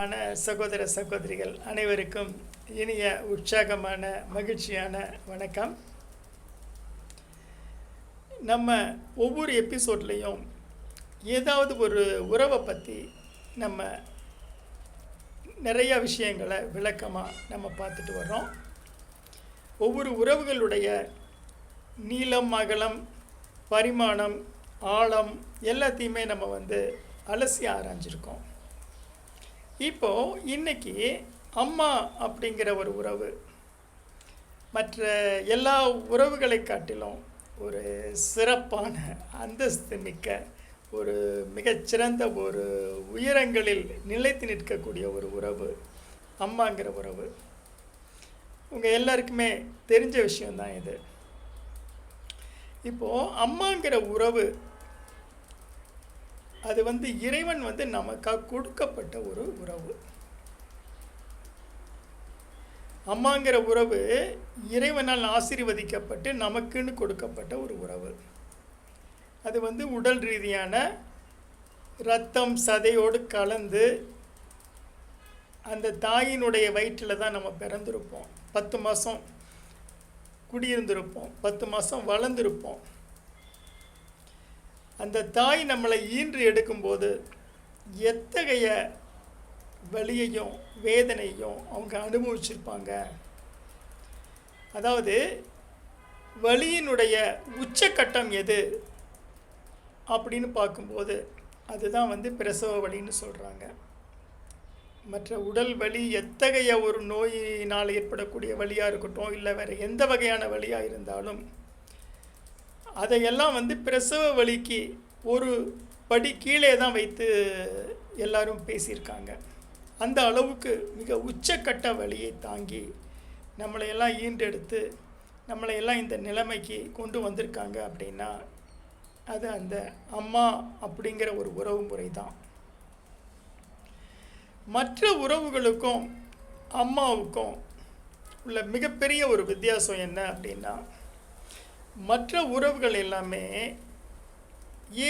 ஆன சகோதர சகோதரிகள் அனைவருக்கும் இனிய உற்சாகமான மகிழ்ச்சியான வணக்கம். நம்ம ஒவ்வொரு எபிசோட்லேயும் ஏதாவது ஒரு உறவை பற்றி நம்ம நிறைய விஷயங்களை விளக்கமாக நம்ம பார்த்துட்டு வர்றோம். ஒவ்வொரு உறவுகளுடைய நீளம் அகலம் பரிமாணம் ஆழம் எல்லாத்தையுமே நம்ம வந்து அலசி ஆராய்ஞ்சிருக்கோம். இப்போ இன்னைக்கு அம்மா அப்படிங்கிற ஒரு உறவு மற்ற எல்லா உறவுகளை காட்டிலும் ஒரு சிறப்பான அந்தஸ்து மிக்க ஒரு மிகச்சிறந்த ஒரு உயரங்களில் நிலைத்து நிற்கக்கூடிய ஒரு உறவு அம்மாங்கிற உறவு. உங்கள் எல்லாருக்குமே தெரிஞ்ச விஷயம்தான் இது. இப்போது அம்மாங்கிற உறவு அது வந்து இறைவன் வந்து நமக்காக கொடுக்கப்பட்ட ஒரு உறவு. அம்மாங்கிற உறவு இறைவனால் ஆசீர்வதிக்கப்பட்டு நமக்குன்னு கொடுக்கப்பட்ட ஒரு உறவு. அது வந்து உடல் ரீதியான ரத்தம் சதையோடு கலந்து அந்த தாயினுடைய வயிற்றில் தான் நம்ம பிறந்திருப்போம். பத்து மாதம் குடியிருந்திருப்போம். பத்து மாதம் வளர்ந்துருப்போம். அந்த தாய் நம்மளை ஈன்று எடுக்கும்போது எத்தகைய வலியையும் வேதனையும் அவங்க அனுபவிச்சிருப்பாங்க? அதாவது வலியினுடைய உச்சக்கட்டம் எது அப்படின்னு பார்க்கும்போது அதுதான் வந்து பிரசவ வலின்னு சொல்கிறாங்க மற்ற உடல் வலி எத்தகைய ஒரு நோயினால் ஏற்படக்கூடிய வழியாக இருக்கட்டும் இல்லை வேறு எந்த வகையான வழியாக இருந்தாலும் அதையெல்லாம் வந்து பிரசவ வழிக்கு ஒரு படி கீழே தான் வைத்து எல்லாரும் பேசியிருக்காங்க. அந்த அளவுக்கு மிக உச்சக்கட்ட வழியை தாங்கி நம்மளையெல்லாம் ஈண்டெடுத்து நம்மளையெல்லாம் இந்த நிலைமைக்கு கொண்டு வந்திருக்காங்க அப்படின்னா அது அந்த அம்மா அப்படிங்கிற ஒரு உறவு முறை தான். மற்ற உறவுகளுக்கும் அம்மாவுக்கும் உள்ள மிகப்பெரிய ஒரு வித்தியாசம் என்ன அப்படின்னா மற்ற உறவுகள் எல்லாமே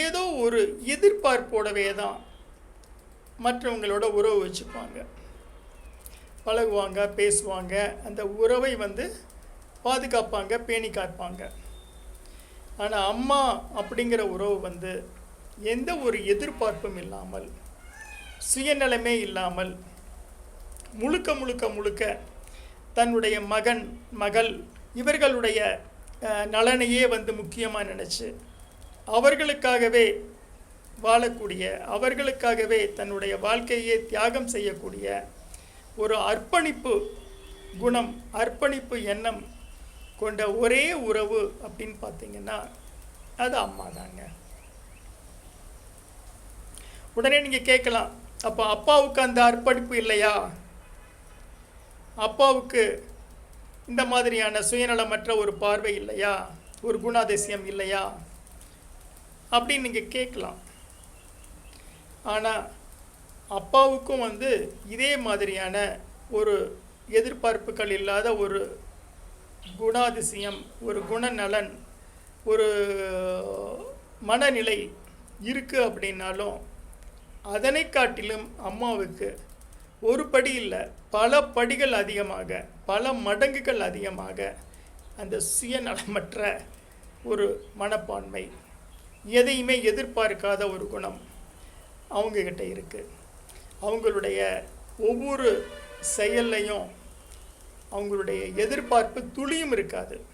ஏதோ ஒரு எதிர்பார்ப்போடவே தான் மற்றவங்களோட உறவு வச்சுப்பாங்க. பழகுவாங்க பேசுவாங்க. அந்த உறவை வந்து பாதுகாப்பாங்க பேணி காப்பாங்க. ஆனால் அம்மா அப்படிங்கிற உறவு வந்து எந்த ஒரு எதிர்பார்ப்பும் இல்லாமல் சுயநலமே இல்லாமல் முழுக்க முழுக்க முழுக்க தன்னுடைய மகன் மகள் இவர்களுடைய நலனையே வந்து முக்கியமாக நினச்சி அவர்களுக்காகவே வாழக்கூடிய அவர்களுக்காகவே தன்னுடைய வாழ்க்கையை தியாகம் செய்யக்கூடிய ஒரு அர்ப்பணிப்பு குணம் அர்ப்பணிப்பு எண்ணம் கொண்ட ஒரே உறவு அப்படின்னு பார்த்தீங்கன்னா அது அம்மா தாங்க. உடனே நீங்கள் கேட்கலாம் அப்போ அப்பாவுக்கு அந்த அர்ப்பணிப்பு இல்லையா? அப்பாவுக்கு இந்த மாதிரியான சுயநலமற்ற ஒரு பார்வை இல்லையா? ஒரு குணாதிசயம் இல்லையா? அப்படின்னு நீங்கள் கேட்கலாம். ஆனால் அப்பாவுக்கும் வந்து இதே மாதிரியான ஒரு எதிர்பார்ப்புகள் இல்லாத ஒரு குணாதிசயம் ஒரு குணநலன் ஒரு மனநிலை இருக்குது அப்படின்னாலும் அதனை காட்டிலும் அம்மாவுக்கு ஒரு படி இல்லை பல படிகள் அதிகமாக பல மடங்குகள் அதிகமாக அந்த சுயநலமற்ற ஒரு மனப்பான்மை எதையுமே எதிர்பார்க்காத ஒரு குணம் அவங்கக்கிட்ட இருக்குது அவங்களுடைய ஒவ்வொரு செயல்லையும் அவங்களுடைய எதிர்பார்ப்பு துளியும் இருக்காது.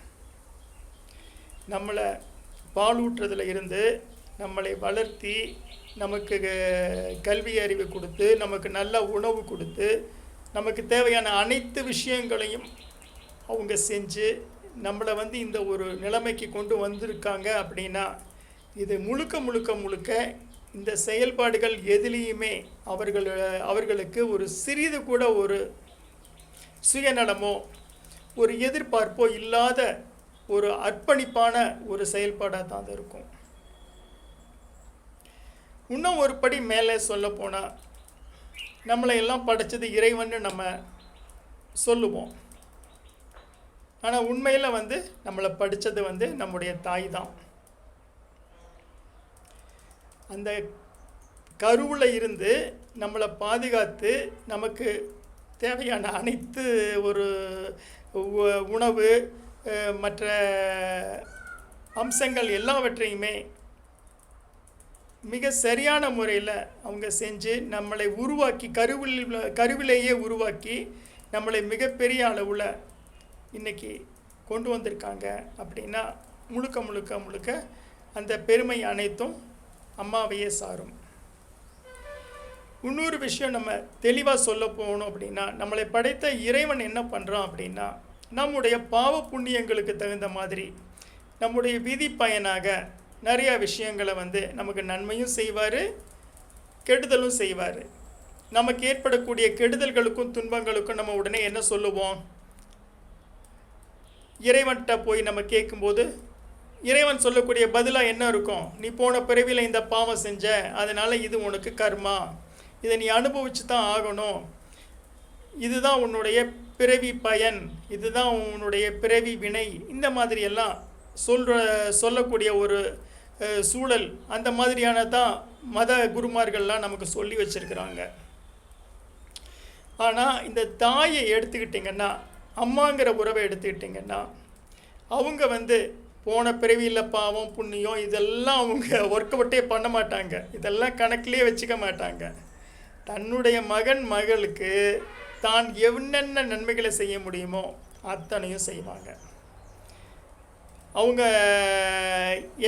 நம்மளை பாலூட்டுறதுல இருந்து நம்மளை வளர்த்தி நமக்கு க- கல்வி அறிவு கொடுத்து நமக்கு நல்ல உணவு கொடுத்து நமக்கு தேவையான அனைத்து விஷயங்களையும் அவங்க செஞ்சு நம்மளை வந்து இந்த ஒரு நிலைமைக்கு கொண்டு வந்திருக்காங்க அப்படின்னா இது முழுக்க முழுக்க முழுக்க இந்த செயல்பாடுகள் எதுலேயுமே அவர்கள் அவர்களுக்கு ஒரு சிறிது கூட ஒரு சுயநலமோ ஒரு எதிர்பார்ப்போ இல்லாத ஒரு அர்ப்பணிப்பான ஒரு செயல்பாடாக தான் அது இருக்கும். இன்னும் ஒரு படி மேலே சொல்ல போனால் நம்மளை எல்லாம் படைச்சது இறைவன்னு நம்ம சொல்லுவோம். ஆனால் உண்மையில் வந்து நம்மளை படித்தது வந்து நம்முடைய தாய் தான். அந்த கருவில் இருந்து நம்மளை பாதுகாத்து நமக்கு தேவையான அனைத்து ஒரு உணவு மற்ற அம்சங்கள் எல்லாவற்றையுமே மிக சரியான முறையில் அவங்க செஞ்சு நம்மளை உருவாக்கி கருவில் கருவிலேயே உருவாக்கி நம்மளை மிகப்பெரிய அளவில் இன்றைக்கி கொண்டு வந்திருக்காங்க அப்படின்னா முழுக்க முழுக்க முழுக்க அந்த பெருமை அனைத்தும் அம்மாவையே சாரும். இன்னொரு விஷயம் நம்ம தெளிவாக சொல்ல போகணும் அப்படின்னா நம்மளை படைத்த இறைவன் என்ன பண்ணுறான் அப்படின்னா நம்முடைய பாவ புண்ணியங்களுக்கு தகுந்த மாதிரி நம்முடைய விதி பயனாக நிறையா விஷயங்களை வந்து நமக்கு நன்மையும் செய்வார் கெடுதலும் செய்வார். நமக்கு ஏற்படக்கூடிய கெடுதல்களுக்கும் துன்பங்களுக்கும் நம்ம உடனே என்ன சொல்லுவோம்? இறைவன்கிட்ட போய் நம்ம கேட்கும்போது இறைவன் சொல்லக்கூடிய பதிலாக என்ன இருக்கும்? நீ போன பிறவியில் இந்த பாவம் செஞ்ச அதனால் இது உனக்கு கர்மா. இதை நீ அனுபவிச்சு தான் ஆகணும். இதுதான் உன்னுடைய பிறவி பயன். இதுதான் உன்னுடைய பிறவி வினை. இந்த மாதிரியெல்லாம் சொல்ற சொல்லக்கூடிய ஒரு சூழல் அந்த மாதிரியான தான் மத குருமார்கள்லாம் நமக்கு சொல்லி வச்சிருக்கிறாங்க. ஆனால் இந்த தாயை எடுத்துக்கிட்டிங்கன்னா அம்மாங்கிற உறவை எடுத்துக்கிட்டிங்கன்னா அவங்க வந்து போன பிறவியில் பாவம் புண்ணியம் இதெல்லாம் அவங்க ஒர்க் அவுட்டே பண்ண மாட்டாங்க. இதெல்லாம் கணக்கிலே வச்சுக்க மாட்டாங்க. தன்னுடைய மகன் மகளுக்கு தான் என்னென்ன நன்மைகளை செய்ய முடியுமோ அத்தனையும் செய்வாங்க. அவங்க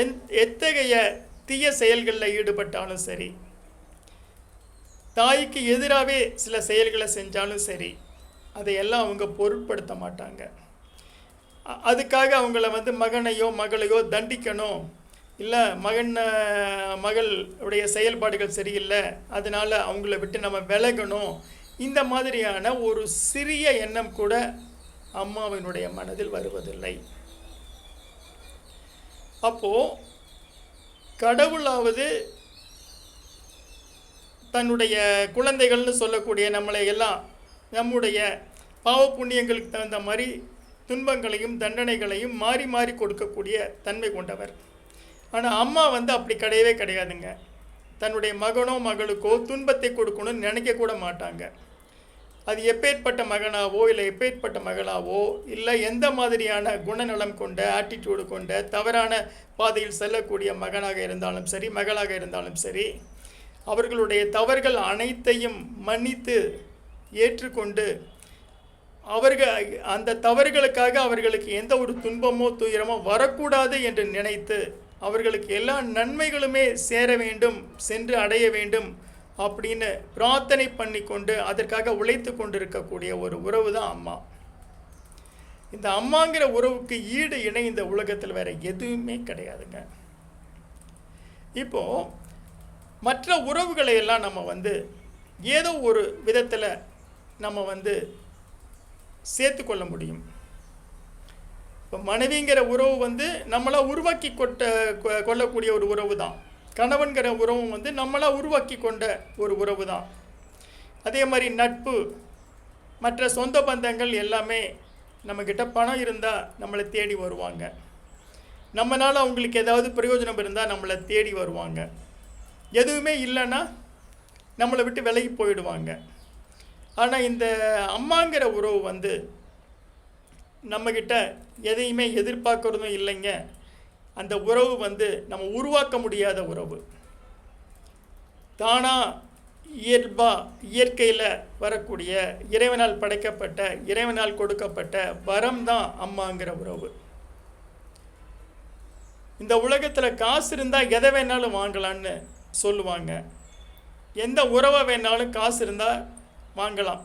எந் எத்தகைய தீய செயல்களில் ஈடுபட்டாலும் சரி தாய்க்கு எதிராகவே சில செயல்களை செஞ்சாலும் சரி அதையெல்லாம் அவங்க பொருட்படுத்த மாட்டாங்க. அதுக்காக அவங்கள வந்து மகனையோ மகளையோ தண்டிக்கணும். இல்லை மகன் மகளுடைய மகள் உடைய செயல்பாடுகள் சரியில்லை அதனால் அவங்கள விட்டு நம்ம விலகணும். இந்த மாதிரியான ஒரு சிறிய எண்ணம் கூட அம்மாவினுடைய மனதில் வருவதில்லை. அப்போது கடவுளாவது தன்னுடைய குழந்தைகள்னு சொல்லக்கூடிய நம்மளை எல்லாம் நம்முடைய பாவ புண்ணியங்களுக்கு தகுந்த மாதிரி துன்பங்களையும் தண்டனைகளையும் மாறி மாறி கொடுக்கக்கூடிய தன்மை கொண்டவர். ஆனால் அம்மா வந்து அப்படி கிடையவே கிடையாதுங்க. தன்னுடைய மகனோ மகளுக்கோ துன்பத்தை கொடுக்கணும்னு நினைக்கக்கூட மாட்டாங்க. அது எப்பேற்பட்ட மகனாவோ இல்லை எப்பேற்பட்ட மகளாவோ இல்லை எந்த மாதிரியான குணநலம் கொண்ட ஆட்டிடியூடு கொண்ட தவறான பாதையில் செல்லக்கூடிய மகனாக இருந்தாலும் சரி மகளாக இருந்தாலும் சரி அவர்களுடைய தவறுகள் அனைத்தையும் மன்னித்து ஏற்றுக்கொண்டு அவர்கள் அந்த தவறுகளுக்காக அவர்களுக்கு எந்த ஒரு துன்பமோ துயரமோ வரக்கூடாது என்று நினைத்து அவர்களுக்கு எல்லா நன்மைகளுமே சேர வேண்டும் சென்று அடைய வேண்டும் அப்படின்னு பிரார்த்தனை பண்ணி கொண்டு அதற்காக உழைத்து கொண்டிருக்கக்கூடிய ஒரு உறவு தான் அம்மா. இந்த அம்மாங்கிற உறவுக்கு ஈடு இணை இந்த உலகத்தில் வேற எதுவுமே கிடையாதுங்க. இப்போ மற்ற உறவுகளை எல்லாம் நம்ம வந்து ஏதோ ஒரு விதத்தில் நம்ம வந்து சேர்த்து கொள்ள முடியும். இப்போ மனைவிங்கிற உறவு வந்து நம்மளாக உருவாக்கி கொட்ட கொ- கொள்ளக்கூடிய ஒரு உறவு தான். கணவன்கிற உறவும் வந்து நம்மளாக உருவாக்கி கொண்ட ஒரு உறவு தான் அதே மாதிரி நட்பு மற்ற சொந்த பந்தங்கள் எல்லாமே நம்மக்கிட்ட பணம் இருந்தால் நம்மளை தேடி வருவாங்க. நம்மளால் அவங்களுக்கு ஏதாவது பிரயோஜனம் இருந்தால் நம்மளை தேடி வருவாங்க. எதுவுமே இல்லைன்னா நம்மளை விட்டு விலகி போயிடுவாங்க. ஆனால் இந்த அம்மாங்கிற உறவு வந்து நம்மக்கிட்ட எதையுமே எதிர்பார்க்குறதும் இல்லைங்க. அந்த உறவு வந்து நம்ம உருவாக்க முடியாத உறவு. தானா இயல்பா இயற்கையில் வரக்கூடிய இறைவனால் படைக்கப்பட்ட இறைவனால் கொடுக்கப்பட்ட வரம் தான் அம்மாங்கிற உறவு. இந்த உலகத்தில் காசு இருந்தால் எதை வேணாலும் வாங்கலான்னு சொல்லுவாங்க. எந்த உறவை வேணாலும் காசு இருந்தால் வாங்கலாம்.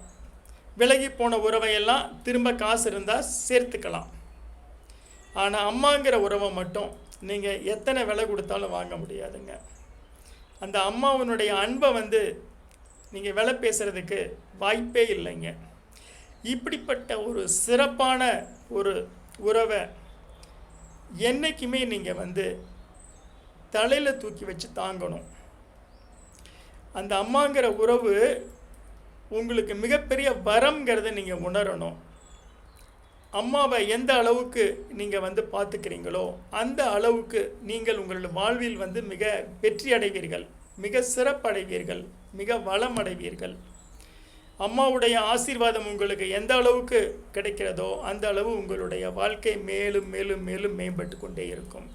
விலகி போன உறவையெல்லாம் திரும்ப காசு இருந்தால் சேர்த்துக்கலாம். ஆனால் அம்மாங்கிற உறவை மட்டும் நீங்கள் எத்தனை விலை கொடுத்தாலும் வாங்க முடியாதுங்க. அந்த அம்மாவனுடைய அன்பை வந்து நீங்கள் விலை பேசுகிறதுக்கு வாய்ப்பே இல்லைங்க. இப்படிப்பட்ட ஒரு சிறப்பான ஒரு உறவை என்றைக்குமே நீங்கள் வந்து தலையில் தூக்கி வச்சு தாங்கணும். அந்த அம்மாங்கிற உறவு உங்களுக்கு மிகப்பெரிய வரம்ங்கிறத நீங்கள் உணரணும். அம்மாவை எந்த அளவுக்கு நீங்கள் வந்து பார்த்துக்கிறீங்களோ அந்த அளவுக்கு நீங்கள் உங்களுடைய வாழ்வில் வந்து மிக வெற்றி அடைவீர்கள் மிக சிறப்படைவீர்கள் மிக வளம் அடைவீர்கள். அம்மாவுடைய ஆசீர்வாதம் உங்களுக்கு எந்த அளவுக்கு கிடைக்கிறதோ அந்த அளவு உங்களுடைய வாழ்க்கை மேலும் மேலும் மேலும் மேம்பட்டு கொண்டே இருக்கும்.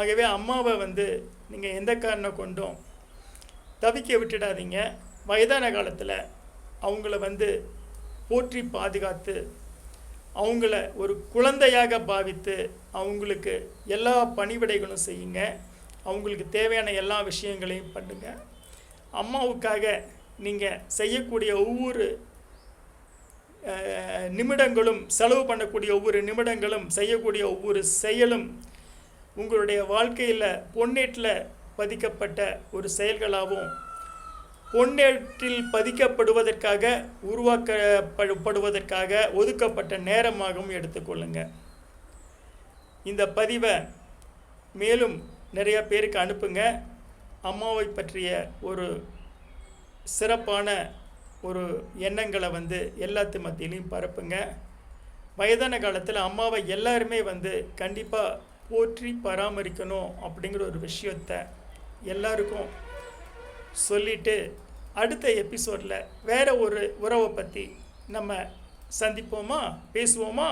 ஆகவே அம்மாவை வந்து நீங்கள் எந்த காரணம் கொண்டும் தவிக்க விட்டுடாதீங்க. வயதான காலத்தில் அவங்கள வந்து போற்றி பாதுகாத்து அவங்கள ஒரு குழந்தையாக பாவித்து அவங்களுக்கு எல்லா பணிவிடைகளும் செய்யுங்க. அவங்களுக்கு தேவையான எல்லா விஷயங்களையும் பண்ணுங்க. அம்மாவுக்காக நீங்கள் செய்யக்கூடிய ஒவ்வொரு நிமிடங்களும் செலவு பண்ணக்கூடிய ஒவ்வொரு நிமிடங்களும் செய்யக்கூடிய ஒவ்வொரு செயலும் உங்களுடைய வாழ்க்கையில் பொன்னேட்டில் பதிக்கப்பட்ட ஒரு செயல்களாகவும் பொன்னேற்றில் பதிக்கப்படுவதற்காக உருவாக்கப்படுவதற்காக ஒதுக்கப்பட்ட நேரமாகவும் எடுத்துக்கொள்ளுங்க இந்த பதிவை மேலும் நிறைய பேருக்கு அனுப்புங்க. அம்மாவை பற்றிய ஒரு சிறப்பான ஒரு எண்ணங்களை வந்து எல்லாத்து மத்தியிலையும் பரப்புங்க. வயதான காலத்தில் அம்மாவை எல்லாருமே வந்து கண்டிப்பாக போற்றி பராமரிக்கணும் அப்படிங்கிற ஒரு விஷயத்த எல்லாருக்கும் சொல்லிட்டு அடுத்த எபிசோடில் வேற ஒரு உறவை பற்றி நம்ம சந்திப்போமா பேசுவோமா?